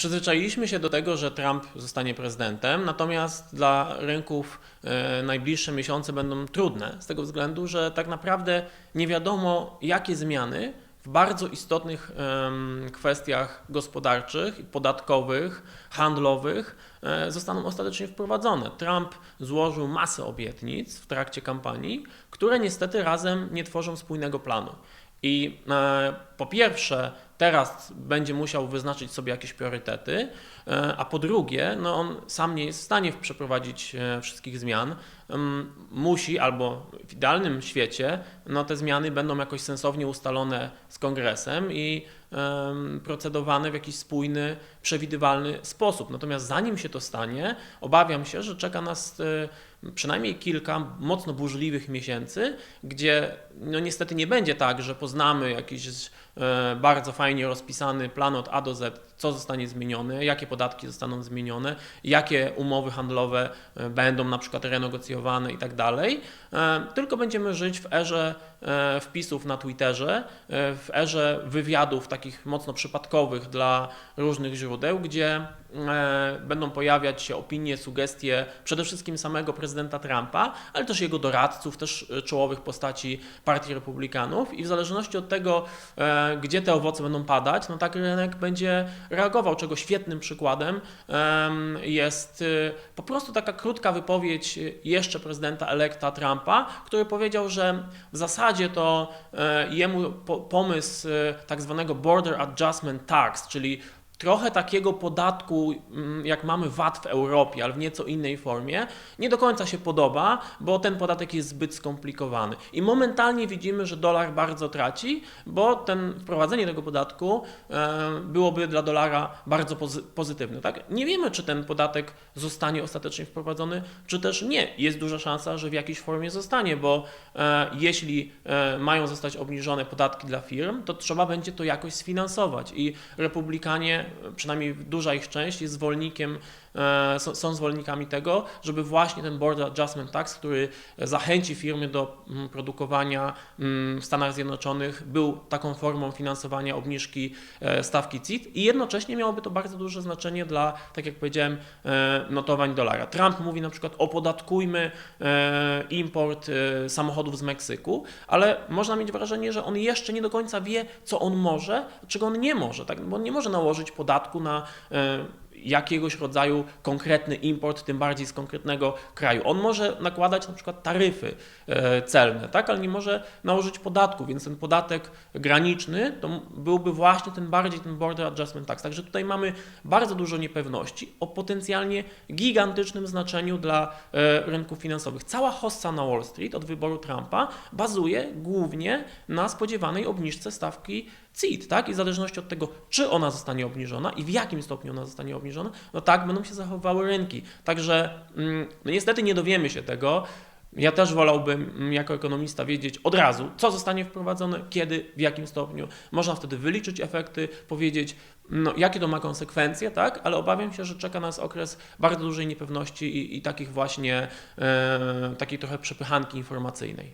Przyzwyczailiśmy się do tego, że Trump zostanie prezydentem, natomiast dla rynków e, najbliższe miesiące będą trudne z tego względu, że tak naprawdę nie wiadomo, jakie zmiany w bardzo istotnych kwestiach gospodarczych, podatkowych, handlowych e, zostaną ostatecznie wprowadzone. Trump złożył masę obietnic w trakcie kampanii, które niestety razem nie tworzą spójnego planu. I e, po pierwsze, teraz będzie musiał wyznaczyć sobie jakieś priorytety, e, a po drugie, no on sam nie jest w stanie przeprowadzić e, wszystkich zmian. Musi, albo w idealnym świecie, no te zmiany będą jakoś sensownie ustalone z kongresem i procedowane w jakiś spójny, przewidywalny sposób. Natomiast zanim się to stanie, obawiam się, że czeka nas e, przynajmniej kilka mocno burzliwych miesięcy, gdzie no niestety nie będzie tak, że poznamy jakiś bardzo fajnie rozpisany plan od A do Z, co zostanie zmienione, jakie podatki zostaną zmienione, jakie umowy handlowe e, będą na przykład renegocjowane i tak dalej, E, tylko będziemy żyć w erze e, wpisów na Twitterze, w erze wywiadów takich mocno przypadkowych dla różnych źródeł, gdzie będą pojawiać się opinie, sugestie przede wszystkim samego prezydenta Trumpa, ale też jego doradców, też czołowych postaci Partii Republikanów. I w zależności od tego, gdzie te owoce będą padać, no tak rynek będzie reagował, czego świetnym przykładem em, jest e, po prostu taka krótka wypowiedź jeszcze prezydenta elekta Trumpa, który powiedział, że w zasadzie to e, jemu po, pomysł e, tak zwanego Border Adjustment Tax, czyli trochę takiego podatku, mm, jak mamy VAT w Europie, ale w nieco innej formie, nie do końca się podoba, bo ten podatek jest zbyt skomplikowany. I momentalnie widzimy, że dolar bardzo traci, bo ten, wprowadzenie tego podatku e, byłoby dla dolara bardzo pozy- pozytywne. Tak? Nie wiemy, czy ten podatek zostanie ostatecznie wprowadzony, czy też nie. Jest duża szansa, że w jakiejś formie zostanie, bo e, jeśli e, mają zostać obniżone podatki dla firm, to trzeba będzie to jakoś sfinansować. I republikanie, przynajmniej duża ich część, jest zwolennikiem, e, są, zwolennikami tego, żeby właśnie ten Border Adjustment Tax, który zachęci firmy do mm, produkowania mm, w Stanach Zjednoczonych, był taką formą finansowania obniżki e, stawki CIT i jednocześnie miałoby to bardzo duże znaczenie dla, tak jak powiedziałem, e, notowań dolara. Trump mówi na przykład opodatkujmy import samochodów z Meksyku, ale można mieć wrażenie, że on jeszcze nie do końca wie, co on może, czego on nie może, tak? bo on nie może nałożyć podatku na e, jakiegoś rodzaju konkretny import, tym bardziej z konkretnego kraju. On może nakładać na przykład taryfy e, celne, tak, ale nie może nałożyć podatku, więc ten podatek graniczny to byłby właśnie ten bardziej ten border adjustment tax. Także tutaj mamy bardzo dużo niepewności o potencjalnie gigantycznym znaczeniu dla e, rynków finansowych. Cała hossa na Wall Street od wyboru Trumpa bazuje głównie na spodziewanej obniżce stawki CIT, tak? I w zależności od tego, czy ona zostanie obniżona i w jakim stopniu ona zostanie obniżona, no tak będą się zachowywały rynki. Także mm, no niestety nie dowiemy się tego. Ja też wolałbym mm, jako ekonomista wiedzieć od razu, co zostanie wprowadzone, kiedy, w jakim stopniu. Można wtedy wyliczyć efekty, powiedzieć, no, jakie to ma konsekwencje, tak? Ale obawiam się, że czeka nas okres bardzo dużej niepewności i, i takich właśnie, e, takiej trochę przepychanki informacyjnej.